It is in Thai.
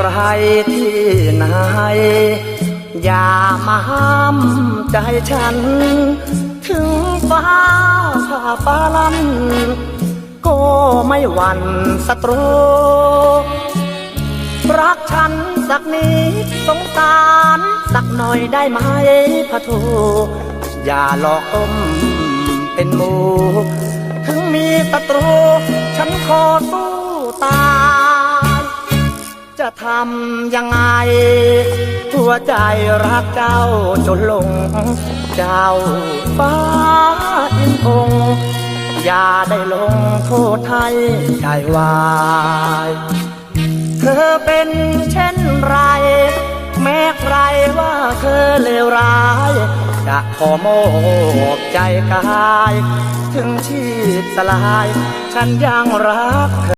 ไรที่ไหน อย่ามาห้ามใจฉัน ถึงฟ้าผ่าฟ้าลันก็ไม่หวั่นศัตรู รักฉันสักนิดสงสารสักหน่อยได้ไหมพะโทอย่าหลอกอมเป็นมู ถึงมีศัตรู ฉันขอสู้ตาย จะทำยังไง หัวใจรักเจ้าจนหลง เจ้าฟ้าอินพงอย่าได้ลงโทษให้ใจวาย เธอเป็นเช่นไร แม้ใครว่าเธอเลวร้าย จะขอมอบใจกาย ถึงชีพสลาย ฉันยังรักเธอ